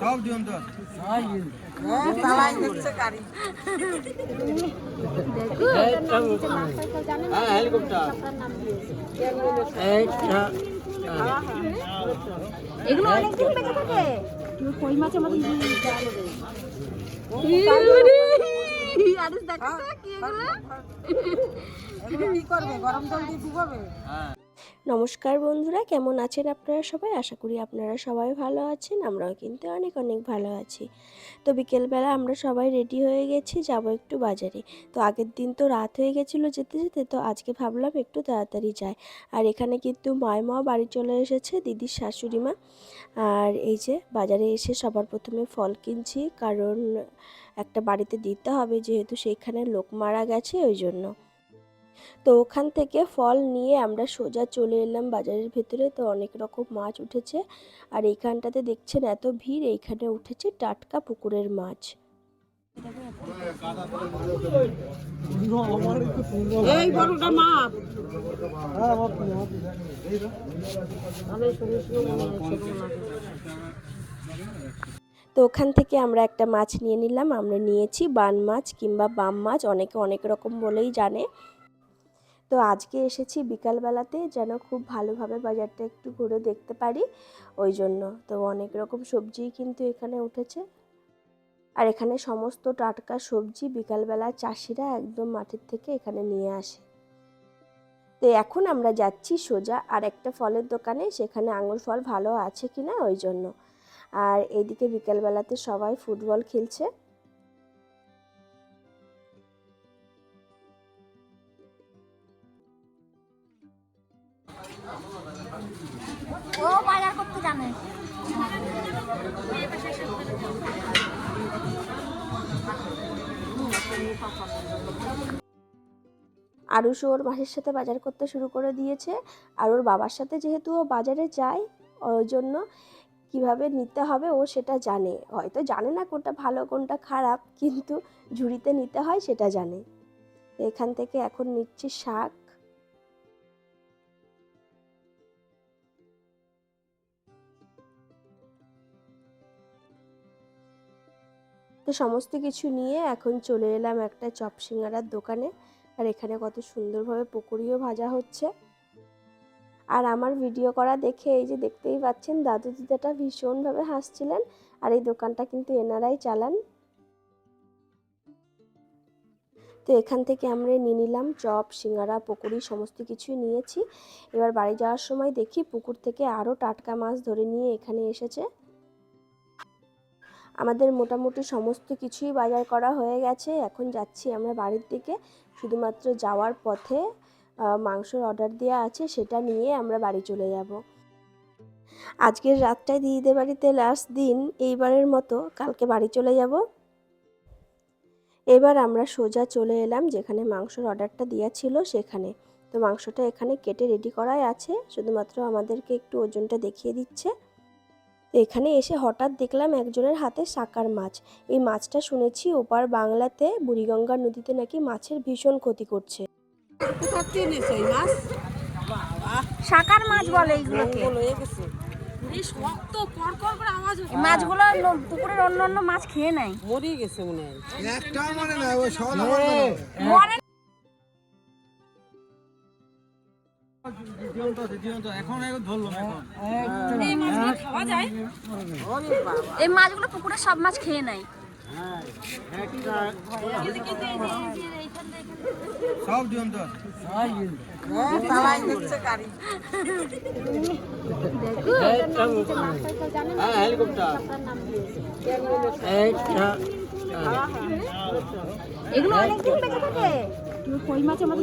সব জীবন্ত হ্যাঁ হেলিকপ্টার এগুলো অনেকদিন বেঁচে থাকে। কই মাছের মতো তো কি এগুলো। এগুলো কি করবে? গরম জল দিয়ে ডুবাবে? নমস্কার বন্ধুরা, কেমন আছেন আপনারা সবাই? আশা করি আপনারা সবাই ভালো আছেন, আমরাও কিন্তু অনেক অনেক ভালো আছি। তো বিকেলবেলা আমরা সবাই রেডি হয়ে গেছি, যাব একটু বাজারে। তো আগের দিন তো রাত হয়ে গেছিল যেতে যেতে, তো আজকে ভাবলাম একটু তাড়াতাড়ি যাই। আর এখানে কিন্তু মায়মাও বাড়ি চলে এসেছে, দিদির শাশুড়ি মা। আর এই যে বাজারে এসে সবার প্রথমে ফল কিনছি, কারণ একটা বাড়িতে দিতে হবে, যেহেতু সেইখানে লোক মারা গেছে, ওই জন্য। তো ওখান থেকে ফল নিয়ে আমরা সোজা চলে এলাম বাজারের ভেতরে। তো অনেক রকম মাছ উঠেছে। আর এইখানটাতে দেখছেন এত ভিড় এইখানে উঠেছে টাটকা পুকুরের মাছ। এই বড়টা মাপ। তো ওখান থেকে আমরা একটা মাছ নিয়ে নিলাম। আমরা নিয়েছি বান মাছ কিংবা বাম মাছ। অনেকে অনেক রকম বলেই জানে। তো আজকে এসেছি বিকালবেলাতে যেন খুব ভালোভাবে বাজারটা একটু ঘুরে দেখতে পারি ওই জন্য। তো অনেক রকম সবজিই কিন্তু এখানে উঠেছে। আর এখানে সমস্ত টাটকা সবজি বিকালবেলা চাষিরা একদম মাঠের থেকে এখানে নিয়ে আসে। তো এখন আমরা যাচ্ছি সোজা আর একটা ফলের দোকানে, সেখানে আঙুর ফল ভালো আছে কিনা ওই জন্য। আর এইদিকে বিকালবেলাতে সবাই ফুটবল খেলছে। আরুষও ওর মাসির সাথে বাজার করতে শুরু করে দিয়েছে। আর ওর বাবার সাথে যেহেতু ও বাজারে যায়, ওই জন্য কীভাবে নিতে হবে ও সেটা জানে। হয়তো জানে না কোনটা ভালো, কোনটা খারাপ, কিন্তু ঝুড়িতে নিতে হয় সেটা জানে। এখান থেকে এখন নিচ্ছি শাক। তো সমস্ত কিছু নিয়ে এখন চলে এলাম একটা চপ সিঙ্গারার দোকানে। আর এখানে কত সুন্দরভাবে পকোড়িও ভাজা হচ্ছে। আর আমার ভিডিও করা দেখে এই যে দেখতেই পাচ্ছেন, দাদু দিদাটা ভীষণভাবে হাসছিলেন আর এই দোকানটা কিন্তু এনারাই চালান। তো এখান থেকে আমরা নিয়ে নিলাম চপ, সিঙ্গারা, পকোড়ি, সমস্ত কিছুই নিয়েছি। এবার বাড়ি যাওয়ার সময় দেখি পুকুর থেকে আরও টাটকা মাছ ধরে নিয়ে এখানে এসেছে। আমাদের মোটামুটি সমস্ত কিছুই বাজার করা হয়ে গেছে। এখন যাচ্ছি আমরা বাড়ির দিকে। শুধুমাত্র যাওয়ার পথে মাংসর অর্ডার দেওয়া আছে, সেটা নিয়ে আমরা বাড়ি চলে যাব। আজকের রাতটায় দিদিদের বাড়িতে লাস্ট দিন, এইবারের মতো কালকে বাড়ি চলে যাব। এবার আমরা সোজা চলে এলাম, যেখানে মাংসর অর্ডারটা দেওয়া ছিল সেখানে। তো মাংসটা এখানে কেটে রেডি করাই আছে, শুধুমাত্র আমাদেরকে একটু ওজনটা দেখিয়ে দিচ্ছে। তো এখানে এসে হঠাৎ দেখলাম একজনের হাতে সাকার মাছ। এই মাছটা শুনেছি ওপার বাংলাতে বুড়িগঙ্গা নদীতে নাকি মাছের ভীষণ ক্ষতি করছে। এই মাছ? বলে এইগুলোকে। মাছগুলো পুকুরের অন্য অন্য মাছ খেয়ে নেয়। মরে গেছে মনে হয়। এই মাছগুলো খাওয়া যায়? ওরে বাবা। এই মাছগুলো পুকুরের সব মাছ খেয়ে নেয়। সব জীবন্ত আছে। তালাই দিচ্ছে গাড়ি। হ্যাঁ হেলিকপ্টার এগুলো অনেকদিন বেঁচে থাকে। কই মাছের মতো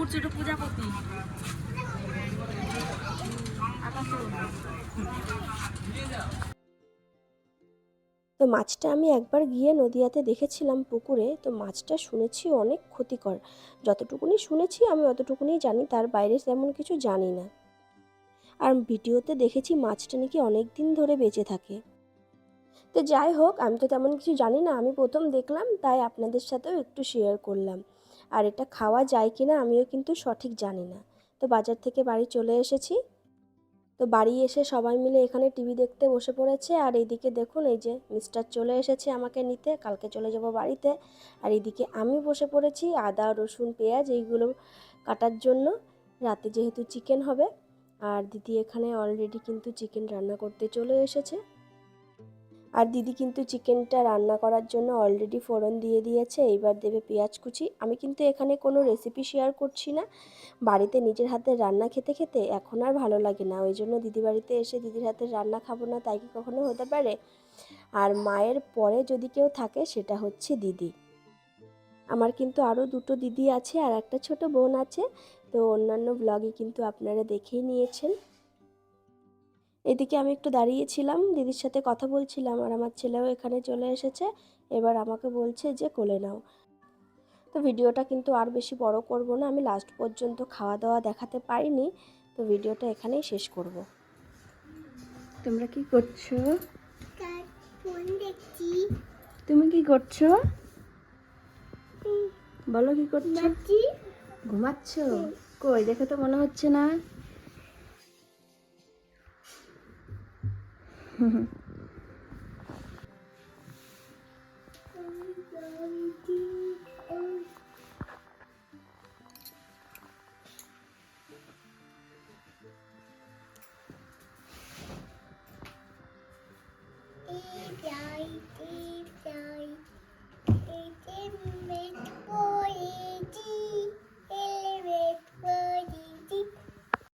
উঠছে ওটা পূজাপতি তো মাছটা আমি একবার গিয়ে নদিয়াতে দেখেছিলাম পুকুরে, তো মাছটা শুনেছি অনেক ক্ষতিকর। যতটুকুনি শুনেছি, আমি অতটুকুনি জানি, তার বাইরে তেমন কিছু জানি না। আর ভিডিওতে দেখেছি মাছটা নাকি অনেক দিন ধরে বেঁচে থাকে। তো যাই হোক, আমি তো তেমন কিছু জানি না, আমি প্রথম দেখলাম, তাই আপনাদের সাথেও একটু শেয়ার করলাম। আর এটা খাওয়া যায় কি না আমিও কিন্তু সঠিক জানি না। তো বাজার থেকে বাড়ি চলে এসেছি। তো বাড়ি এসে সবাই মিলে এখানে টিভি দেখতে বসে পড়েছে। আর এইদিকে দেখুন, এই যে মিস্টার চলে এসেছে আমাকে নিতে। কালকে চলে যাব বাড়িতে। আর এইদিকে আমি বসে পড়েছি, আদা, রসুন, পেঁয়াজ, এইগুলো কাটার জন্য। রাতে যেহেতু চিকেন হবে। আর দিদি এখানে অলরেডি কিন্তু চিকেন রান্না করতে চলে এসেছে। আর দিদি কিন্তু চিকেনটা রান্না করার জন্য অলরেডি ফোড়ন দিয়ে দিয়েছে এইবার দেবে পেঁয়াজ কুচি। আমি কিন্তু এখানে কোনো রেসিপি শেয়ার করছি না। বাড়িতে নিজের হাতের রান্না খেতে খেতে এখন আর ভালো লাগে না। ওই জন্য দিদি বাড়িতে এসে দিদির হাতের রান্না খাব না, তাই কি কখনো হতে পারে? আর মায়ের পরে যদি কেউ থাকে, সেটা হচ্ছে দিদি। আমার কিন্তু আরও দুটো দিদি আছে আর একটা ছোট বোন আছে। তো অন্যান্য ব্লগে কিন্তু আপনারা দেখেই নিয়েছেন। এদিকে আমি একটু দাঁড়িয়েছিলাম দিদির সাথে কথা বলছিলাম আর আমার ছেলেও এখানে চলে এসেছে। এবার আমাকে বলছে যে কোলে নাও। তো ভিডিওটা কিন্তু আর বেশি বড় করব না আমি লাস্ট পর্যন্ত খাওয়া দাওয়া দেখাতে পারিনি তো ভিডিওটা এখানেই শেষ করব। তোমরা কি করছ? তুমি কি করছ? বলো কি করছ? ঘুমাচ্ছ? কই দেখে তো মনে হচ্ছে না। হুম হুম